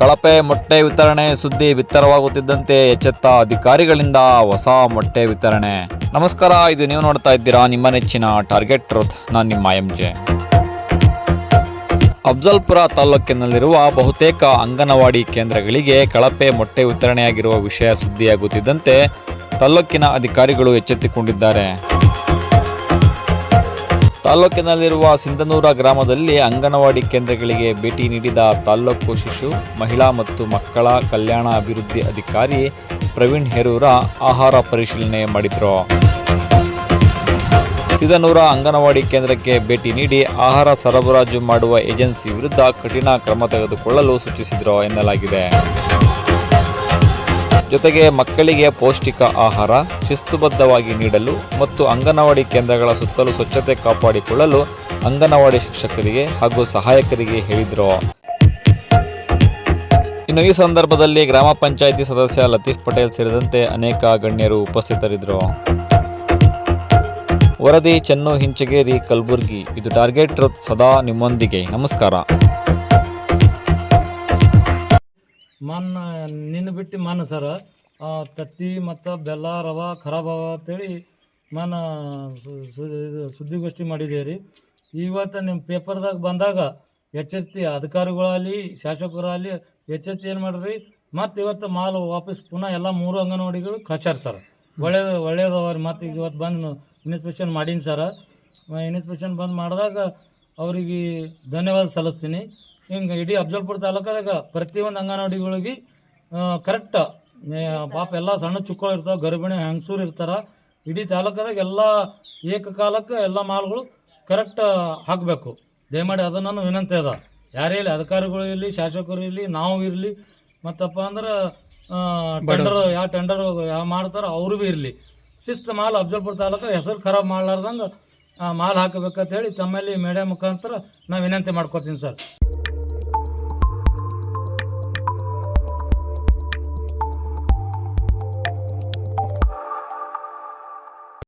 ಕಳಪೆ ಮೊಟ್ಟೆ ವಿತರಣೆ ಸುದ್ದಿ ಬಿತ್ತರವಾಗುತ್ತಿದ್ದಂತೆ ಎಚ್ಚೆತ್ತ ಅಧಿಕಾರಿಗಳಿಂದ ಹೊಸ ಮೊಟ್ಟೆ ವಿತರಣೆ. ನಮಸ್ಕಾರ, ಇದು ನೀವು ನೋಡ್ತಾ ಇದ್ದೀರಾ ನಿಮ್ಮ ನೆಚ್ಚಿನ ಟಾರ್ಗೆಟ್ ಟ್ರೂತ್ ನಾನು ನಿಮ್ಮ ಎಂ ಜೆ ಅಫ್ಜಲ್ಪುರ ತಾಲೂಕಿನಲ್ಲಿರುವ ಬಹುತೇಕ ಅಂಗನವಾಡಿ ಕೇಂದ್ರಗಳಿಗೆ ಕಳಪೆ ಮೊಟ್ಟೆ ವಿತರಣೆಯಾಗಿರುವ ವಿಷಯ ಸುದ್ದಿಯಾಗುತ್ತಿದ್ದಂತೆ ತಾಲೂಕಿನ ಅಧಿಕಾರಿಗಳು ಎಚ್ಚೆತ್ತುಕೊಂಡಿದ್ದಾರೆ. ತಾಲೂಕಿನಲ್ಲಿರುವ ಸಿಂಧನೂರ ಗ್ರಾಮದಲ್ಲಿ ಅಂಗನವಾಡಿ ಕೇಂದ್ರಗಳಿಗೆ ಭೇಟಿ ನೀಡಿದ ತಾಲ್ಲೂಕು ಶಿಶು, ಮಹಿಳಾ ಮತ್ತು ಮಕ್ಕಳ ಕಲ್ಯಾಣ ಅಭಿವೃದ್ಧಿ ಅಧಿಕಾರಿ ಪ್ರವೀಣ್ ಹೆರೂರ ಆಹಾರ ಪರಿಶೀಲನೆ ಮಾಡಿದರು. ಸಿದನೂರ ಅಂಗನವಾಡಿ ಕೇಂದ್ರಕ್ಕೆ ಭೇಟಿ ನೀಡಿ ಆಹಾರ ಸರಬರಾಜು ಮಾಡುವ ಏಜೆನ್ಸಿ ವಿರುದ್ಧ ಕಠಿಣ ಕ್ರಮ ತೆಗೆದುಕೊಳ್ಳಲು ಸೂಚಿಸಿದರು ಎನ್ನಲಾಗಿದೆ. ಜೊತೆಗೆ ಮಕ್ಕಳಿಗೆ ಪೌಷ್ಟಿಕ ಆಹಾರ, ಶಿಸ್ತುಬದ್ಧವಾಗಿ ನೀಡಲು ಮತ್ತು ಅಂಗನವಾಡಿ ಕೇಂದ್ರಗಳ ಸುತ್ತಲೂ ಸ್ವಚ್ಛತೆ ಕಾಪಾಡಿಕೊಳ್ಳಲು ಅಂಗನವಾಡಿ ಶಿಕ್ಷಕರಿಗೆ ಹಾಗೂ ಸಹಾಯಕರಿಗೆ ಹೇಳಿದರು. ಇನ್ನು ಈ ಸಂದರ್ಭದಲ್ಲಿ ಗ್ರಾಮ ಪಂಚಾಯಿತಿ ಸದಸ್ಯ ಲತೀಫ್ ಪಟೇಲ್ ಸೇರಿದಂತೆ ಅನೇಕ ಗಣ್ಯರು ಉಪಸ್ಥಿತರಿದ್ದರು ವರದಿ ಚೆನ್ನು ಹಿಂಚಗೇರಿ ಕಲಬುರ್ಗಿ. ಇದು ಟಾರ್ಗೆಟ್ ಸದಾ ನಿಮ್ಮೊಂದಿಗೆ. ನಮಸ್ಕಾರ. ಮನ್ ನಿನ್ನ ಬಿಟ್ಟು ಮನ್ ಸರ. ತತ್ತಿ ಮತ್ತು ಬೆಲ್ಲ, ರವೆ, ಖರಾಬ್ ಅವ ಅಂತೇಳಿ ಮನ ಇದು ಸುದ್ದಿಗೋಷ್ಠಿ ಮಾಡಿದ್ದೀವಿ ರೀ ಇವತ್ತು ನಿಮ್ಮ ಪೇಪರ್ದಾಗ ಬಂದಾಗ ಎಚ್ಚೆತ್ತಿ ಅಧಿಕಾರಿಗಳಾಗಲಿ, ಶಾಸಕರಾಗಲಿ ಎಚ್ಚೆತ್ತಿ ಏನು ಮಾಡ್ರಿ? ಮತ್ತು ಇವತ್ತು ಮಾಲ್ ವಾಪಸ್ ಪುನಃ ಎಲ್ಲ ಮೂರು ಅಂಗನವಾಡಿಗಳು ಕಳ್ಸ್ಯಾರ ಸರ್. ಒಳ್ಳೇದು ಒಳ್ಳೇದವ ರೀ. ಮತ್ತು ಈಗ ಇವತ್ತು ಬಂದು ಇನ್ಸ್ಪೆಕ್ಷನ್ ಮಾಡೀನಿ ಸರ. ಇನ್ಸ್ಪೆಕ್ಷನ್ ಬಂದು ಮಾಡಿದಾಗ ಅವರಿಗೆ ಧನ್ಯವಾದ ಸಲ್ಲಿಸ್ತೀನಿ. ಹಿಂಗೆ ಇಡೀ ಅಫ್ಜಲ್ಪುರ ತಾಲೂಕದಾಗ ಪ್ರತಿಯೊಂದು ಅಂಗನವಾಡಿಗಳಿಗೆ ಕರೆಕ್ಟ್ ಪಾಪ ಎಲ್ಲ ಸಣ್ಣ ಚುಕ್ಕಳು ಇರ್ತಾವೆ ಗರ್ಭಿಣಿ ಹೆಂಗಸೂರು ಇರ್ತಾರೆ. ಇಡೀ ತಾಲೂಕದಾಗ ಎಲ್ಲ ಏಕಕಾಲಕ್ಕೆ ಎಲ್ಲ ಮಾಲ್ಗಳು ಕರೆಕ್ಟ್ ಹಾಕಬೇಕು. ದಯಮಾಡಿ ಅದು ನನ್ನ ವಿನಂತಿ ಅದ. ಯಾರೇ ಇರಲಿ ಅಧಿಕಾರಿಗಳು ಇರಲಿ ಶಾಸಕರು ಇರಲಿ ನಾವು ಇರಲಿ ಮತ್ತಪ್ಪ ಅಂದ್ರೆ ಟೆಂಡರ್ ಯಾವ ಟೆಂಡರ್ ಯಾವ ಮಾಡ್ತಾರೋ ಅವರು ಭೀ ಇರಲಿ. ಶಿಸ್ತು ಮಾಲ್ ಅಫ್ಜಲ್ಪುರ ತಾಲೂಕು ಹೆಸರು ಖರಾಬ್ ಮಾಡ್ಲಾರ್ದಂಗೆ ಮಾಲ್ ಹಾಕಬೇಕಂತ ಹೇಳಿ ತಮ್ಮಲ್ಲಿ ಮೇಡಿಯಾ ಮುಖಾಂತರ ನಾ ವಿನಂತಿ ಮಾಡ್ಕೋತೀನಿ ಸರ್.